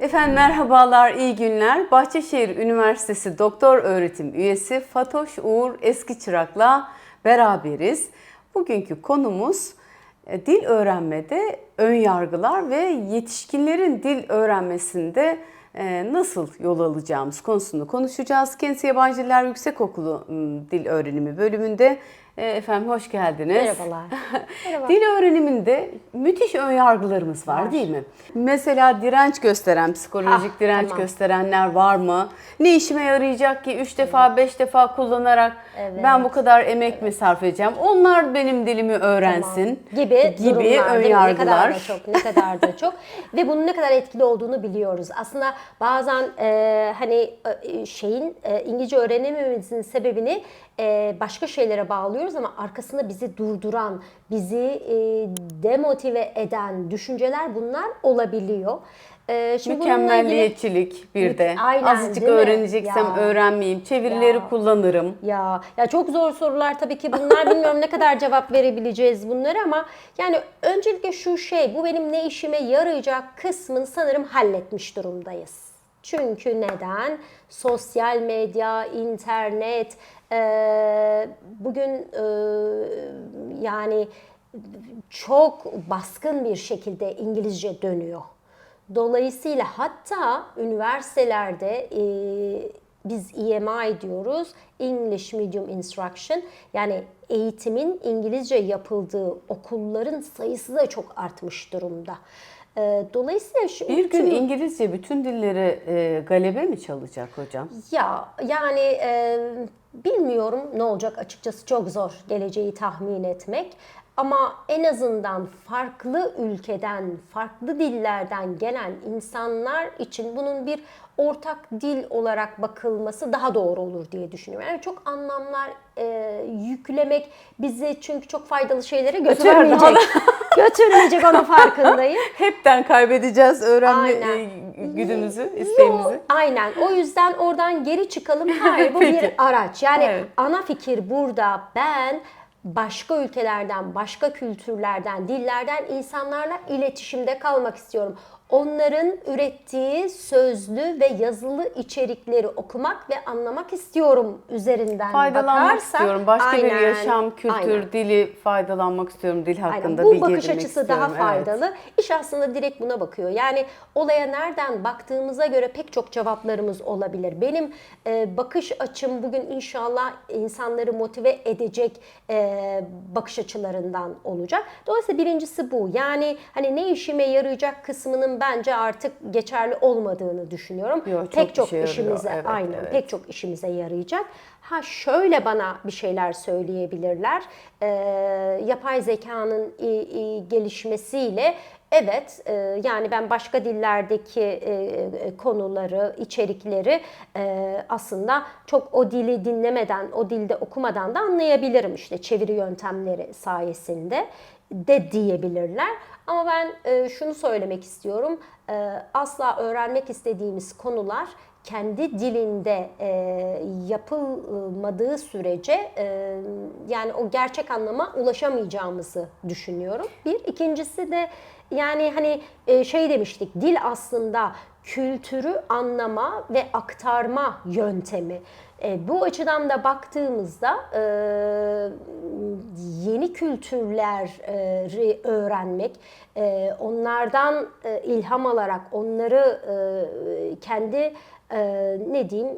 Efendim merhabalar, iyi günler. Bahçeşehir Üniversitesi Doktor Öğretim Üyesi Fatoş Uğur Eski Çırak'la beraberiz. Bugünkü konumuz e, dil öğrenmede ön yargılar ve yetişkinlerin dil öğrenmesinde e, nasıl yol alacağımız konusunu konuşacağız. Kendisi Yabancı Diller Yüksekokulu Dil Öğrenimi bölümünde. E, Efendim hoş geldiniz. Merhabalar. Merhaba. Dil öğreniminde müthiş ön yargılarımız var, Var. değil mi? Mesela direnç gösteren, psikolojik Ah, direnç tamam. gösterenler var mı? Ne işime yarayacak ki 3 defa 5 defa kullanarak Evet. ben bu kadar emek mi sarf edeceğim? Onlar benim dilimi öğrensin Tamam. gibi, gibi durumlar, ön değil mi? Ne kadar da çok, ne kadar da çok ve bunun ne kadar etkili olduğunu biliyoruz. Aslında bazen e, hani e, şeyin e, İngilizce öğrenemememizin sebebini başka şeylere bağlıyoruz ama arkasında bizi durduran, bizi demotive eden düşünceler bunlar olabiliyor. Şimdi bununla ilgili- Mükemmelliyetçilik bir de. Aynen, Azıcık öğreneceksem Ya. öğrenmeyeyim. Çevirileri Ya. kullanırım. Ya ya çok zor sorular tabii ki bunlar bilmiyorum ne kadar cevap verebileceğiz bunları ama yani öncelikle şu şey bu benim ne işime yarayacak kısmını sanırım halletmiş durumdayız. Çünkü neden? Sosyal medya, internet, bugün eee, yani çok baskın bir şekilde İngilizce dönüyor. Dolayısıyla hatta üniversitelerde e, biz EMI diyoruz, English Medium Instruction. Yani eğitimin İngilizce yapıldığı okulların sayısı da çok artmış durumda. E, dolayısıyla şu Bir gün tüm- İngilizce bütün dilleri e, galebe mi çalacak hocam? ya yani e, bilmiyorum ne olacak açıkçası çok zor geleceği tahmin etmek. Ama en azından farklı ülkeden, farklı dillerden gelen insanlar için bunun bir ortak dil olarak bakılması daha doğru olur diye düşünüyorum. Yani çok anlamlar e, yüklemek bizi çünkü çok faydalı şeylere götürmeyecek. götürmeyecek onun farkındayım. Hepten kaybedeceğiz öğrenme Aynen. E, güdümüzü, isteğimizi. Yok, aynen. O yüzden oradan geri çıkalım. Hayır bu bir araç. Yani Evet. ana fikir burada ben başka ülkelerden, başka kültürlerden, dillerden insanlarla iletişimde kalmak istiyorum. Onların ürettiği sözlü ve yazılı içerikleri okumak ve anlamak istiyorum üzerinden Faydalanmak bakarsak. istiyorum. Başka bir Aynen, yaşam, kültür, aynen. dili faydalanmak istiyorum. Dil hakkında Aynen. Bu bakış açısı istiyorum. daha Evet. faydalı. İş aslında direkt buna bakıyor. Yani olaya nereden baktığımıza göre pek çok cevaplarımız olabilir. Benim e, bakış açım bugün inşallah insanları motive edecek e, bakış açılarından olacak. Dolayısıyla birincisi bu. Yani hani ne işime yarayacak kısmının bence artık geçerli olmadığını düşünüyorum. Yo, çok pek çok yarıyor. işimize Evet, aynen evet. pek çok işimize yarayacak. Ha şöyle bana bir şeyler söyleyebilirler. Ee, yapay zekanın i- i- gelişmesiyle evet e, yani ben başka dillerdeki e, e, konuları, içerikleri e, aslında çok o dili dinlemeden, o dilde okumadan da anlayabilirim işte çeviri yöntemleri sayesinde de diyebilirler. Ama ben e, şunu söylemek istiyorum. E, asla öğrenmek istediğimiz konular kendi dilinde e, yapılmadığı sürece yani o gerçek anlama ulaşamayacağımızı düşünüyorum. Bir. ikincisi de yani hani şey demiştik dil aslında kültürü anlama ve aktarma yöntemi. E, bu açıdan da baktığımızda e, yeni kültürleri öğrenmek, e, onlardan e, ilham alarak onları e, kendi e, ne diyeyim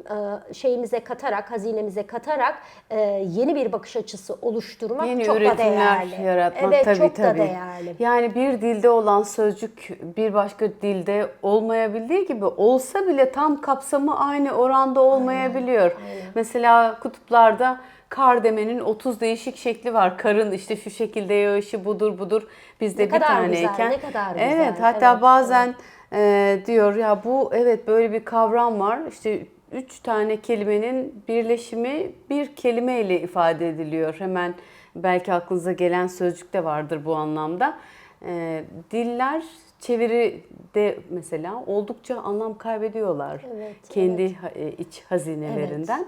e, şeyimize katarak, hazinemize katarak e, yeni bir bakış açısı oluşturmak Yeni çok da değerli. yaratmak evet, tabii çok tabii. da değerli. Yani bir dilde olan sözcük bir başka dilde olmayabildiği gibi olsa bile tam kapsamı aynı oranda olmayabiliyor. Mesela kutuplarda kar demenin 30 değişik şekli var. Karın işte şu şekilde yağışı budur budur. Bizde Ne bir kadar güzel, taneyken. ne kadar güzel. Evet hatta Evet, bazen e, diyor ya bu evet böyle bir kavram var. İşte üç tane kelimenin birleşimi bir kelimeyle ifade ediliyor. Hemen belki aklınıza gelen sözcük de vardır bu anlamda. E, diller çeviride mesela oldukça anlam kaybediyorlar. Evet, kendi ha- e, iç hazinelerinden.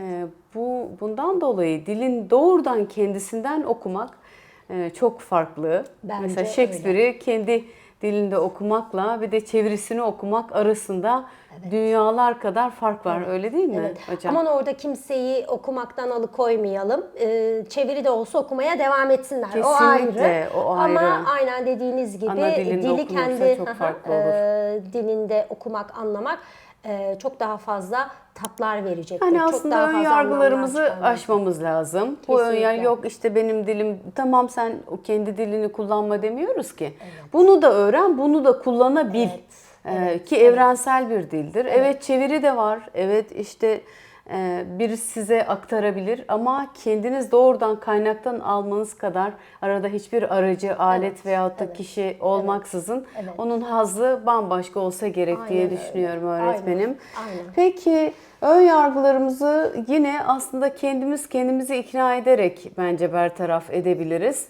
E, bu bundan dolayı dilin doğrudan kendisinden okumak e, çok farklı. Bence mesela Shakespeare'i kendi dilinde okumakla bir de çevirisini okumak arasında dünyalar kadar fark var. Öyle değil mi Evet. hocam? Aman orada kimseyi okumaktan alıkoymayalım. Ee, çeviri de olsa okumaya devam etsinler. o Kesinlikle, ayrı. o Ama ayrı. aynen dediğiniz gibi Ana dilinde dili kendi çok farklı olur. e, dilinde okumak, anlamak e, çok daha fazla tatlar verecektir. Hani çok aslında daha ön fazla yargılarımızı aşmamız lazım. Bu ön Kesinlikle. yargı yok işte benim dilim tamam sen kendi dilini kullanma demiyoruz ki. Bunu da öğren, bunu da kullanabil. Evet, Ee, ki evrensel bir dildir. Evet. çeviri de var. Evet işte biri size aktarabilir ama kendiniz doğrudan kaynaktan almanız kadar arada hiçbir aracı, alet veyahut da kişi olmaksızın Evet. onun hazzı bambaşka olsa gerek diye Aynen öyle. düşünüyorum Aynen, öğretmenim. aynen. Peki ön yargılarımızı yine aslında kendimiz kendimizi ikna ederek bence bertaraf edebiliriz.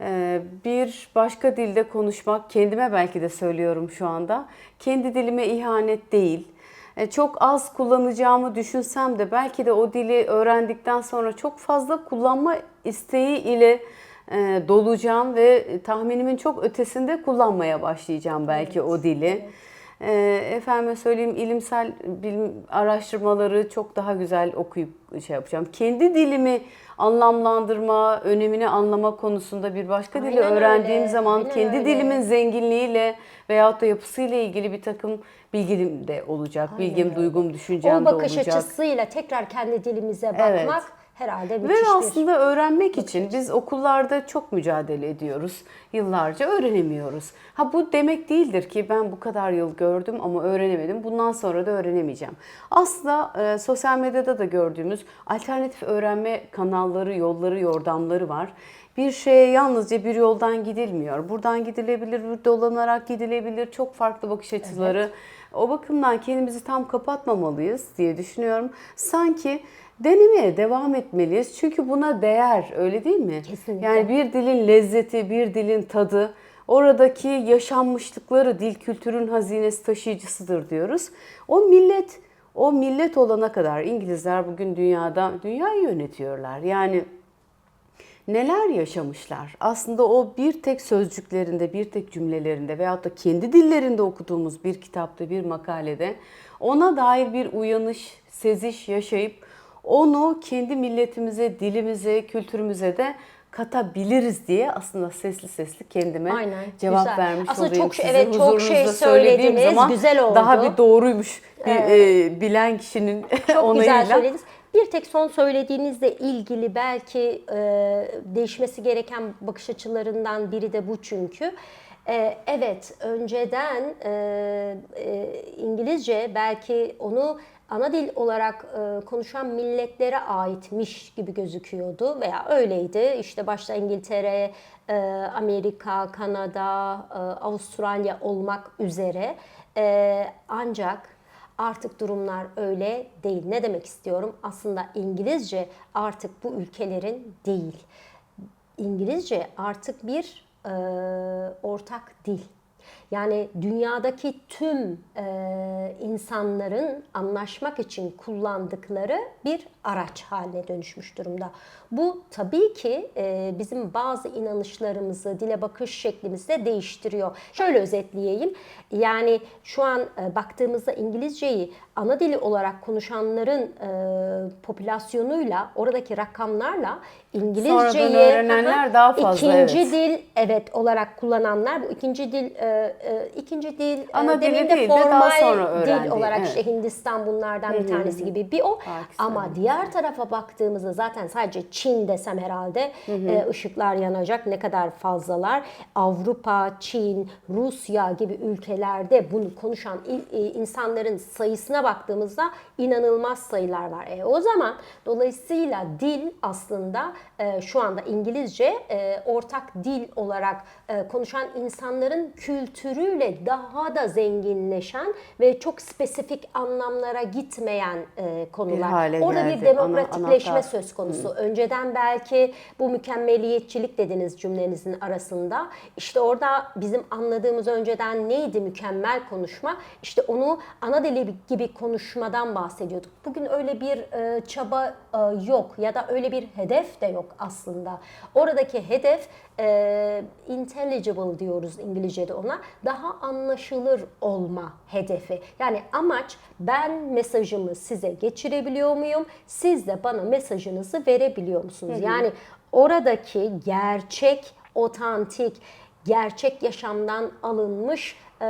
Ee, Bir başka dilde konuşmak, kendime belki de söylüyorum şu anda, kendi dilime ihanet değil. Ee, Çok az kullanacağımı düşünsem de belki de o dili öğrendikten sonra çok fazla kullanma isteği ile e, dolacağım ve tahminimin çok ötesinde kullanmaya başlayacağım belki o dili. Ee, efendime söyleyeyim ilimsel bilim araştırmaları çok daha güzel okuyup şey yapacağım. Kendi dilimi anlamlandırma, önemini anlama konusunda bir başka dili Aynen öğrendiğim öyle, zaman aynen kendi öyle. dilimin zenginliğiyle veyahut da yapısıyla ilgili bir takım bilgim de olacak. Bilgim, duygum, düşüncem O de bakış olacak. açısıyla tekrar kendi dilimize bakmak Evet. Herhalde Ve müthiş bir aslında öğrenmek için biz okullarda çok mücadele ediyoruz. Yıllarca öğrenemiyoruz. Ha bu demek değildir ki ben bu kadar yıl gördüm ama öğrenemedim. Bundan sonra da öğrenemeyeceğim. Aslında e, sosyal medyada da gördüğümüz alternatif öğrenme kanalları, yolları, yordamları var. Bir şeye yalnızca bir yoldan gidilmiyor. Buradan gidilebilir, dolanarak gidilebilir. Çok farklı bakış açıları. O bakımdan kendimizi tam kapatmamalıyız diye düşünüyorum. Sanki denemeye devam etmeliyiz. Çünkü buna değer, öyle değil mi? Kesinlikle. Yani bir dilin lezzeti, bir dilin tadı, oradaki yaşanmışlıkları dil kültürün hazinesi taşıyıcısıdır diyoruz. O millet, o millet olana kadar İngilizler bugün dünyada dünyayı yönetiyorlar. Yani neler yaşamışlar? Aslında o bir tek sözcüklerinde, bir tek cümlelerinde veyahut da kendi dillerinde okuduğumuz bir kitapta, bir makalede ona dair bir uyanış, seziş yaşayıp onu kendi milletimize, dilimize, kültürümüze de katabiliriz diye aslında sesli sesli kendime Aynen, cevap güzel. vermiş Aslında olayım çok size. evet, çok şey söylediniz, zaman güzel oldu. Daha bir doğruymuş bir, e, bilen kişinin Çok onayıyla. güzel söylediniz. Bir tek son söylediğinizle ilgili belki e, değişmesi gereken bakış açılarından biri de bu çünkü. E, evet, önceden e, e, İngilizce belki onu ana dil olarak e, konuşan milletlere aitmiş gibi gözüküyordu veya öyleydi. İşte başta İngiltere, e, Amerika, Kanada, e, Avustralya olmak üzere. E, ancak Artık durumlar öyle değil. Ne demek istiyorum? Aslında İngilizce artık bu ülkelerin değil. İngilizce artık bir e, ortak dil. Yani dünyadaki tüm e, insanların anlaşmak için kullandıkları bir araç haline dönüşmüş durumda. Bu tabii ki e, bizim bazı inanışlarımızı, dile bakış şeklimizi de değiştiriyor. Şöyle özetleyeyim. Yani şu an e, baktığımızda İngilizceyi ana dili olarak konuşanların e, popülasyonuyla, oradaki rakamlarla İngilizceyi öğrenenler Aha, daha fazla, ikinci evet. dil evet olarak kullananlar bu ikinci dil e, e, ikinci dil e, Ana dili demeyeyim de değil de daha formal sonra dil olarak evet. işte Hindistan bunlardan bir tanesi gibi bir o Pakistan. ama diğer tarafa baktığımızda zaten sadece Çin desem herhalde e, ışıklar yanacak ne kadar fazlalar Avrupa, Çin, Rusya gibi ülkelerde bunu konuşan e, insanların sayısına baktığımızda inanılmaz sayılar var. E, o zaman dolayısıyla dil aslında e, şu anda İngilizce e, ortak dil olarak e, konuşan insanların kültürüyle daha da zenginleşen ve çok spesifik anlamlara gitmeyen e, konular. hale Orada geldi, bir ana- demokratikleşme anahtar. söz konusu. Önceden belki bu mükemmeliyetçilik dediniz cümlenizin arasında. İşte orada bizim anladığımız önceden neydi mükemmel konuşma? İşte onu ana dili gibi konuşmadan bahsediyorduk. Bugün öyle bir e, çaba e, yok ya da öyle bir hedef de yok aslında. Oradaki hedef e, intelligible diyoruz İngilizce'de ona. daha anlaşılır olma hedefi. Yani amaç ben mesajımı size geçirebiliyor muyum? Siz de bana mesajınızı verebiliyor musunuz? Yani oradaki gerçek, otantik, gerçek yaşamdan alınmış eee,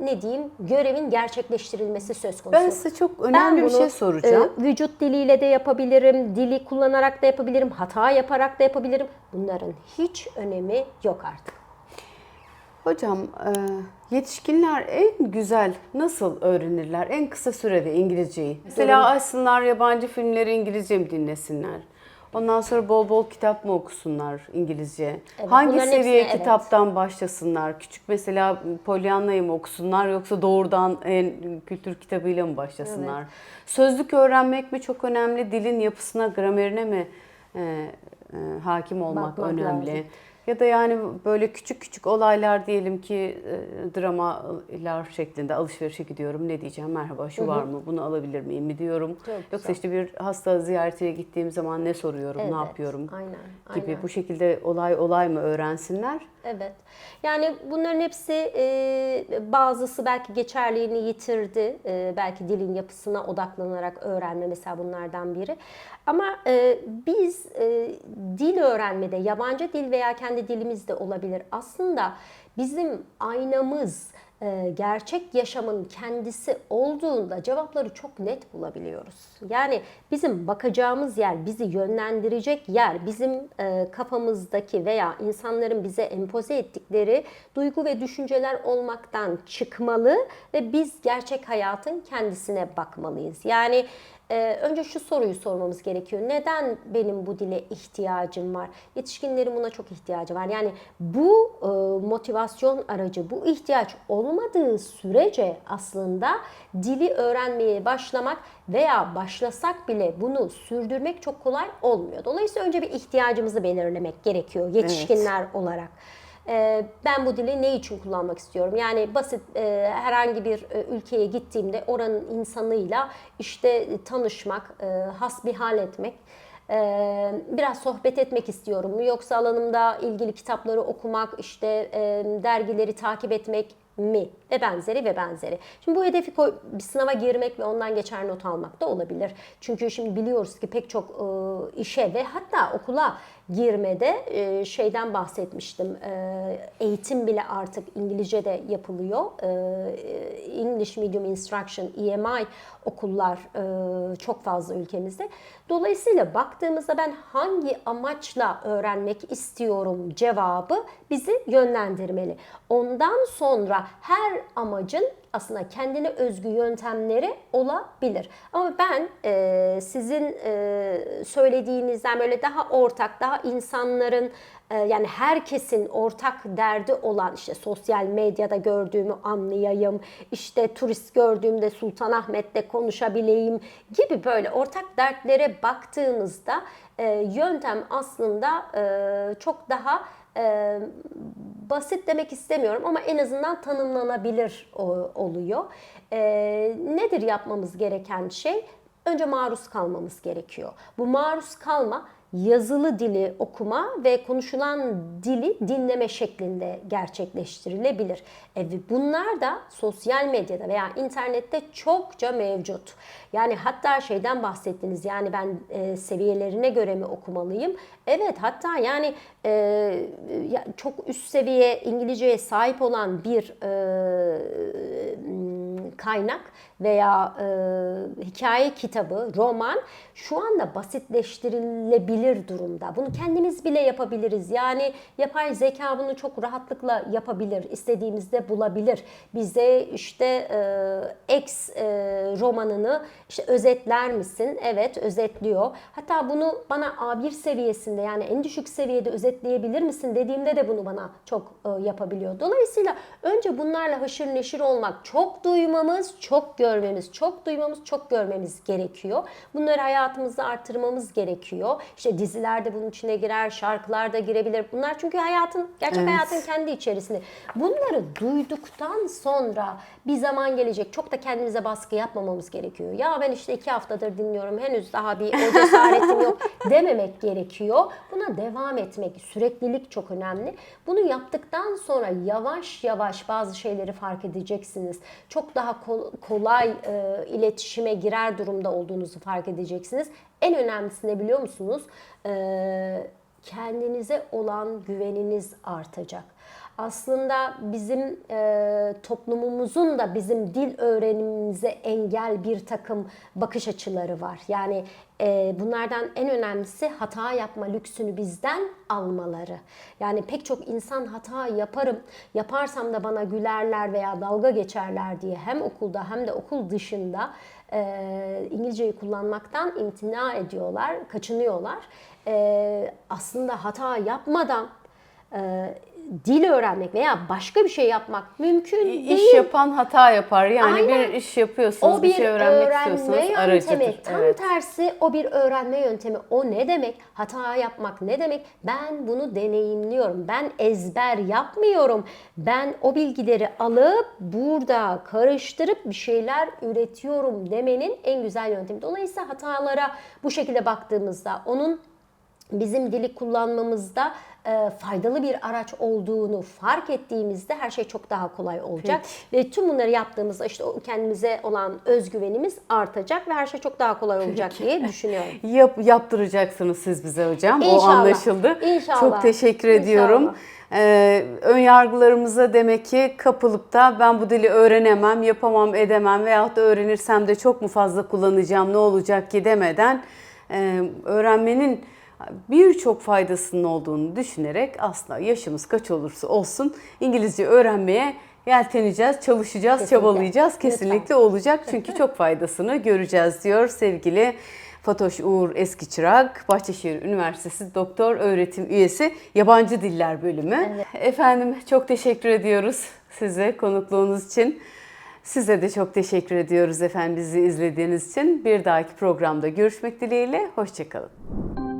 ne diyeyim görevin gerçekleştirilmesi söz konusu. Ben size çok önemli Ben bir bunu, şey soracağım. e, vücut diliyle de yapabilirim, dili kullanarak da yapabilirim, hata yaparak da yapabilirim. Bunların hiç önemi yok artık. Hocam e, yetişkinler en güzel nasıl öğrenirler? En kısa sürede İngilizceyi. Mesela açsınlar yabancı filmleri İngilizce mi dinlesinler? Ondan sonra bol bol kitap mı okusunlar İngilizce? Hangi bunların seviye hepsine evet. kitaptan başlasınlar? Küçük mesela Pollyanna'yı mı okusunlar yoksa doğrudan en kültür kitabıyla mı başlasınlar? Sözlük öğrenmek mi çok önemli? Dilin yapısına, gramerine mi e, e, hakim olmak Bakmak önemli? lazım. Ya da yani böyle küçük küçük olaylar diyelim ki e, dramalar şeklinde alışverişe gidiyorum. Ne diyeceğim? Merhaba şu var mı? Bunu alabilir miyim mi diyorum. güzel. Yoksa işte bir hasta ziyaretine gittiğim zaman ne soruyorum, Evet, ne yapıyorum aynen, gibi aynen. bu şekilde olay olay mı öğrensinler? Evet. Yani bunların hepsi e, bazısı belki geçerliğini yitirdi. E, belki dilin yapısına odaklanarak öğrenme mesela bunlardan biri. Ama e, biz e, dil öğrenmede yabancı dil veya kendi dilimizde olabilir. Aslında bizim aynamız gerçek yaşamın kendisi olduğunda cevapları çok net bulabiliyoruz. Yani bizim bakacağımız yer, bizi yönlendirecek yer, bizim e, kafamızdaki veya insanların bize empoze ettikleri duygu ve düşünceler olmaktan çıkmalı ve biz gerçek hayatın kendisine bakmalıyız. Yani ee, önce şu soruyu sormamız gerekiyor. Neden benim bu dile ihtiyacım var? Yetişkinlerin buna çok ihtiyacı var. Yani bu e, motivasyon aracı, bu ihtiyaç olmadığı sürece aslında dili öğrenmeye başlamak veya başlasak bile bunu sürdürmek çok kolay olmuyor. Dolayısıyla önce bir ihtiyacımızı belirlemek gerekiyor yetişkinler olarak. Ee, ben bu dili ne için kullanmak istiyorum? Yani basit e, herhangi bir e, ülkeye gittiğimde oranın insanıyla işte tanışmak, e, hasbihal etmek, e, biraz sohbet etmek istiyorum? Yoksa alanımda ilgili kitapları okumak, işte dergileri takip etmek mi? Ve benzeri ve benzeri. Şimdi bu hedefi koy, bir sınava girmek ve ondan geçer not almak da olabilir. Çünkü şimdi biliyoruz ki pek çok işe ve hatta okula girmede e, şeyden bahsetmiştim. E, eğitim bile artık İngilizce'de yapılıyor. E, English Medium Instruction, EMI okullar çok fazla ülkemizde. Dolayısıyla baktığımızda ben hangi amaçla öğrenmek istiyorum cevabı bizi yönlendirmeli. Ondan sonra her amacın aslında kendine özgü yöntemleri olabilir. Ama ben e, sizin e, söylediğinizden böyle daha ortak, daha insanların e, yani herkesin ortak derdi olan işte sosyal medyada gördüğümü anlayayım, işte turist gördüğümde Sultanahmet'te konuşabileyim gibi böyle ortak dertlere baktığınızda e, yöntem aslında e, çok daha e, basit demek istemiyorum ama en azından tanımlanabilir oluyor. E, nedir yapmamız gereken şey? Önce maruz kalmamız gerekiyor. Bu maruz kalma yazılı dili okuma ve konuşulan dili dinleme şeklinde gerçekleştirilebilir. E, bunlar da sosyal medyada veya internette çokça mevcut. Yani hatta şeyden bahsettiniz yani ben e, seviyelerine göre mi okumalıyım? Evet hatta yani e, çok üst seviye İngilizceye sahip olan bir e, kaynak veya e, hikaye kitabı, roman şu anda basitleştirilebilir durumda. Bunu kendimiz bile yapabiliriz. Yani yapay zeka bunu çok rahatlıkla yapabilir. İstediğimizde bulabilir. Bize işte e, X e, romanını işte özetler misin? Evet özetliyor. Hatta bunu bana A1 seviyesinde yani en düşük seviyede özetleyebilir misin dediğimde de bunu bana çok e, yapabiliyor. Dolayısıyla önce bunlarla haşır neşir olmak, çok duymalı duymamız, çok görmemiz, çok duymamız, çok görmemiz gerekiyor. Bunları hayatımızda artırmamız gerekiyor. İşte dizilerde bunun içine girer, şarkılar da girebilir. Bunlar çünkü hayatın, gerçek Evet. hayatın kendi içerisinde. Bunları duyduktan sonra bir zaman gelecek. Çok da kendimize baskı yapmamamız gerekiyor. Ya ben işte iki haftadır dinliyorum. Henüz daha bir o cesaretim yok dememek gerekiyor. Buna devam etmek, süreklilik çok önemli. Bunu yaptıktan sonra yavaş yavaş bazı şeyleri fark edeceksiniz. Çok daha kol- kolay e, iletişime girer durumda olduğunuzu fark edeceksiniz. En önemlisi ne biliyor musunuz? E, kendinize olan güveniniz artacak. Aslında bizim e, toplumumuzun da bizim dil öğrenimimize engel bir takım bakış açıları var. Yani e, bunlardan en önemlisi hata yapma lüksünü bizden almaları. Yani pek çok insan hata yaparım, yaparsam da bana gülerler veya dalga geçerler diye hem okulda hem de okul dışında e, İngilizceyi kullanmaktan imtina ediyorlar, kaçınıyorlar. E, aslında hata yapmadan e, dil öğrenmek veya başka bir şey yapmak mümkün İş değil. yapan hata yapar. Yani Aynen. bir iş yapıyorsunuz, O bir bir şey öğrenmek öğrenme istiyorsunuz. yöntemi. Aracıdır. Tam Evet. tersi o bir öğrenme yöntemi. O ne demek? Hata yapmak ne demek? Ben bunu deneyimliyorum. Ben ezber yapmıyorum. Ben o bilgileri alıp burada karıştırıp bir şeyler üretiyorum demenin en güzel yöntemi. Dolayısıyla hatalara bu şekilde baktığımızda onun bizim dili kullanmamızda e, faydalı bir araç olduğunu fark ettiğimizde her şey çok daha kolay olacak. Ve tüm bunları yaptığımızda işte o kendimize olan özgüvenimiz artacak ve her şey çok daha kolay olacak diye düşünüyorum. Yap, yaptıracaksınız siz bize hocam. O İnşallah. anlaşıldı. İnşallah. Çok teşekkür İnşallah. ediyorum. Ee, ön yargılarımıza demek ki kapılıp da ben bu dili öğrenemem, yapamam, edemem veyahut da öğrenirsem de çok mu fazla kullanacağım, ne olacak ki demeden e, öğrenmenin birçok faydasının olduğunu düşünerek aslında yaşımız kaç olursa olsun İngilizce öğrenmeye yelteneceğiz, çalışacağız, Kesinlikle. çabalayacağız. Lütfen. Kesinlikle olacak çünkü çok faydasını göreceğiz diyor sevgili Fatoş Uğur Eski Çırak, Bahçeşehir Üniversitesi Doktor Öğretim Üyesi Yabancı Diller Bölümü. Efendim çok teşekkür ediyoruz size konukluğunuz için. Size de çok teşekkür ediyoruz efendim bizi izlediğiniz için. Bir dahaki programda görüşmek dileğiyle. Hoşçakalın.